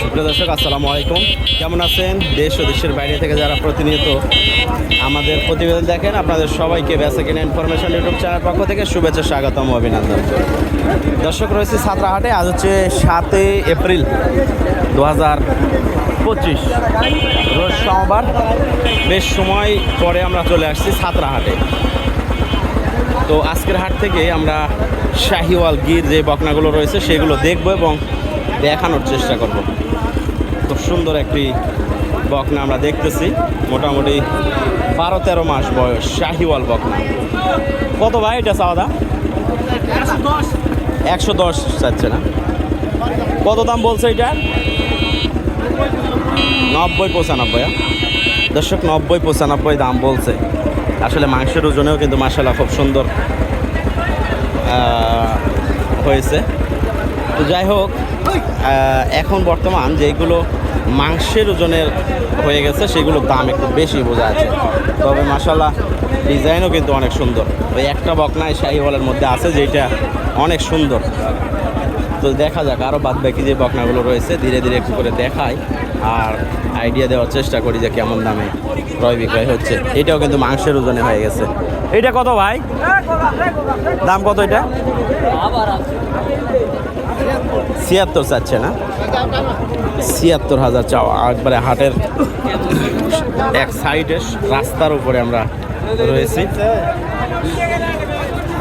সুপ্রিয় দর্শক, আসসালামু আলাইকুম। কেমন আছেন? দেশ ও দেশের বাইরে থেকে যারা প্রতিনিয়ত আমাদের প্রতিবেদন দেখেন, আপনাদের সবাইকে বেসা ইনফরমেশন ইউটিউব চ্যানেল পক্ষ থেকে শুভেচ্ছা, স্বাগতম, অভিনন্দন। দর্শক, রয়েছে সাতরাহাটে আজ হচ্ছে সাতই এপ্রিল দু হাজার পঁচিশ। রোজ সোমবার, বেশ সময় পরে আমরা চলে আসছি সাতরাহাটে তো আজকের হাট থেকে আমরা শাহিওয়াল গির যে বকনাগুলো রয়েছে, সেগুলো দেখব এবং দেখানোর চেষ্টা করব। খুব সুন্দর একটি বকনা আমরা দেখতেছি। মোটামুটি বারো তেরো মাস বয়স শাহিওয়াল বকনা। কত ভাই এটা চাওয়া একশো দশ চাচ্ছে না? কত দাম বলছে এটা? নব্বই পঁচানব্বই? দর্শক, নব্বই পঁচানব্বই দাম বলছে। আসলে মাংসের ওজনেও কিন্তু মাসালা খুব সুন্দর। হয়েছে। তো যাই হোক এখন বর্তমান যেগুলো মাংসের ওজনের হয়ে গেছে সেগুলোর দাম একটু বেশি বোঝা আছে তবে মাসাল্লাহ ডিজাইনও কিন্তু অনেক সুন্দর। ওই একটা বকনায় শাহিওয়ালের মধ্যে আছে, যেটা অনেক সুন্দর। তো দেখা যাক আরও বাদ বাকি যে বকনাগুলো রয়েছে, ধীরে ধীরে একটু করে দেখাই আর আইডিয়া দেওয়ার চেষ্টা করি যে কেমন দামে ক্রয় বিক্রয় হচ্ছে। এটাও কিন্তু মাংসের ওজনে হয়ে গেছে। এটা কত ভাই? দাম কত এটা? ছিয়াত্তর চাচ্ছে না? ছিয়াত্তর হাজার চাওয়া। একবারে হাটের এক সাইডে রাস্তার উপরে আমরা রয়েছি।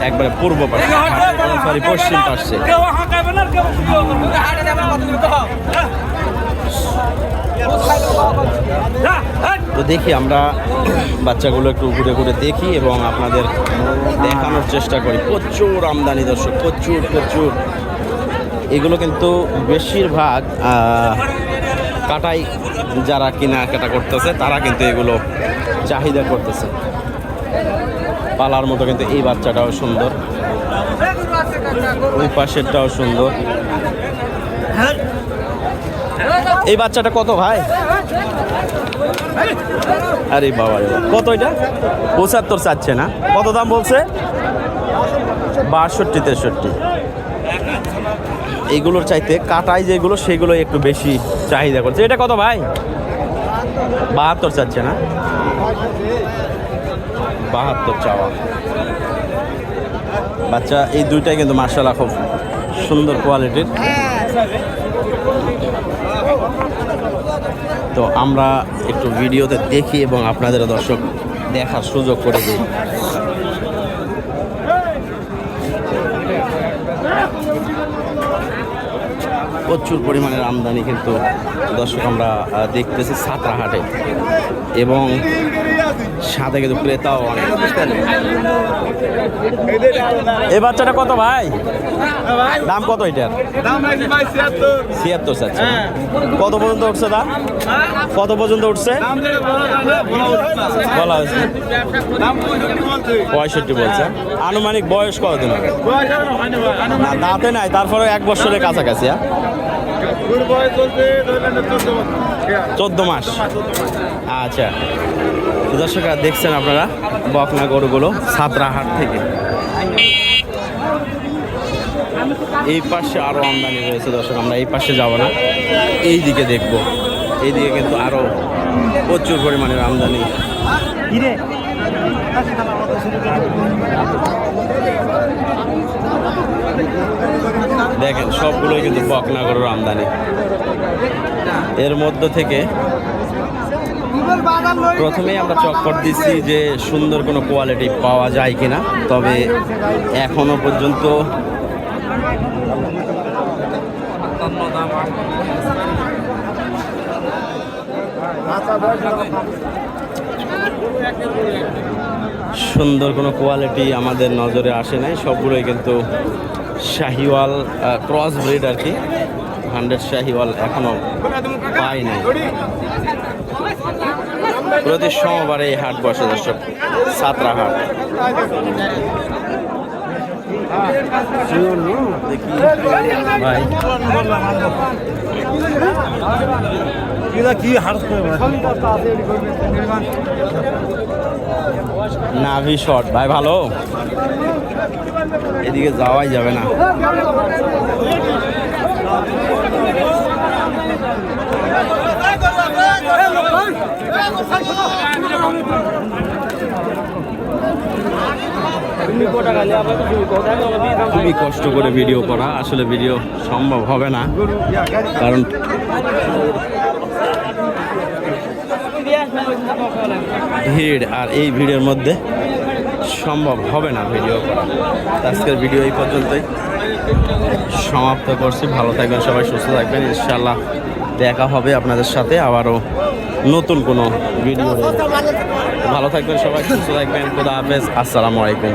একবারে পূর্ব পাশে সরি পশ্চিম পাশে তো। দেখি আমরা বাচ্চাগুলো একটু ঘুরে ঘুরে দেখি এবং আপনাদের দেখানোর চেষ্টা করি। প্রচুর আমদানি দর্শক প্রচুর প্রচুর। এগুলো কিন্তু বেশিরভাগ কাটাই যারা কেনাকাটা করতেছে তারা কিন্তু এগুলো চাহিদা করতেছে। পালার মতো কিন্তু এই বাচ্চাটাও সুন্দর। ওই পাশেরটাও সুন্দর। এই বাচ্চাটা কত ভাই? আরে বাবা কত এটা? পঁচাত্তর চাচ্ছে না? কত দাম বলছে? বাষট্টি, তেষট্টি। এইগুলোর চাইতে কাটাই যেগুলো সেগুলো একটু বেশি চাহিদা করছে। এটা কত ভাই? বাহাত্তর চাচ্ছে না? বাহাত্তর চাওয়া। বাচ্চা, এই দুইটাই কিন্তু মার্শাল্লাহ খুব সুন্দর কোয়ালিটির। তো আমরা একটু ভিডিওতে দেখি এবং আপনাদের দর্শক দেখার সুযোগ করে দিই। প্রচুর পরিমাণের আমদানি কিন্তু দর্শক আমরা দেখতেছি সাতরাহাটে। এবং সাথে কিন্তু ক্রেতাও অনেক এই বাচ্চাটা কত ভাই? দাম কত এটার? ছিয়াত্তর চাচ্ছে। কত পর্যন্ত উঠছে দাম? কত পর্যন্ত উঠছে? বলা হয়েছে। পঁয়ষট্টি বলছে। আনুমানিক বয়স কতদিন না, দাঁতে নাই তারপরে এক বছরের কাছাকাছি হ্যাঁ? চোদ্দ মাস। আচ্ছা। দর্শকরা দেখছেন আপনারা বকনা গরুগুলো সাতরাহাট থেকে। এই পাশে আরও আমদানি রয়েছে দর্শক আমরা এই পাশে যাব না। এই দিকে দেখব। এই দিকে কিন্তু আরও প্রচুর পরিমাণের আমদানি। দেখেন সবগুলোই কিন্তু বকনা গরুর আমদানি। এর মধ্য থেকে প্রথমেই আমরা চক্কর দিচ্ছি যে সুন্দর কোনো কোয়ালিটি পাওয়া যায় কিনা। তবে এখনও পর্যন্ত সুন্দর কোনো কোয়ালিটি আমাদের নজরে আসে নাই। সবগুলোই কিন্তু শাহিওয়াল ক্রস ব্রিড আর কি। হান্ড্রেড শাহিওয়াল এখনও পাই নাই প্রতি সোমবারে এই হাট বসে দর্শক সাতরা হাট। দেখি ভাই কি হারস করে নাভি শট। ভাই ভালো? এদিকে যাওয়াই যাবে না। খুবই কষ্ট করে ভিডিও করা। আসলে ভিডিও সম্ভব হবে না। কারণ ভিড় আর এই ভিড়ের মধ্যে সম্ভব হবে না ভিডিও করা। আজকের ভিডিও এই পর্যন্তই। সমাপ্ত করছি। ভালো থাকবেন সবাই, সুস্থ থাকবেন। ইনশাল্লাহ দেখা হবে আপনাদের সাথে আবারও। নতুন কোনো ভিডিও ভালো থাকবেন সবাই সুস্থ থাকবেন খুদা হাফেজ আসসালামু আলাইকুম।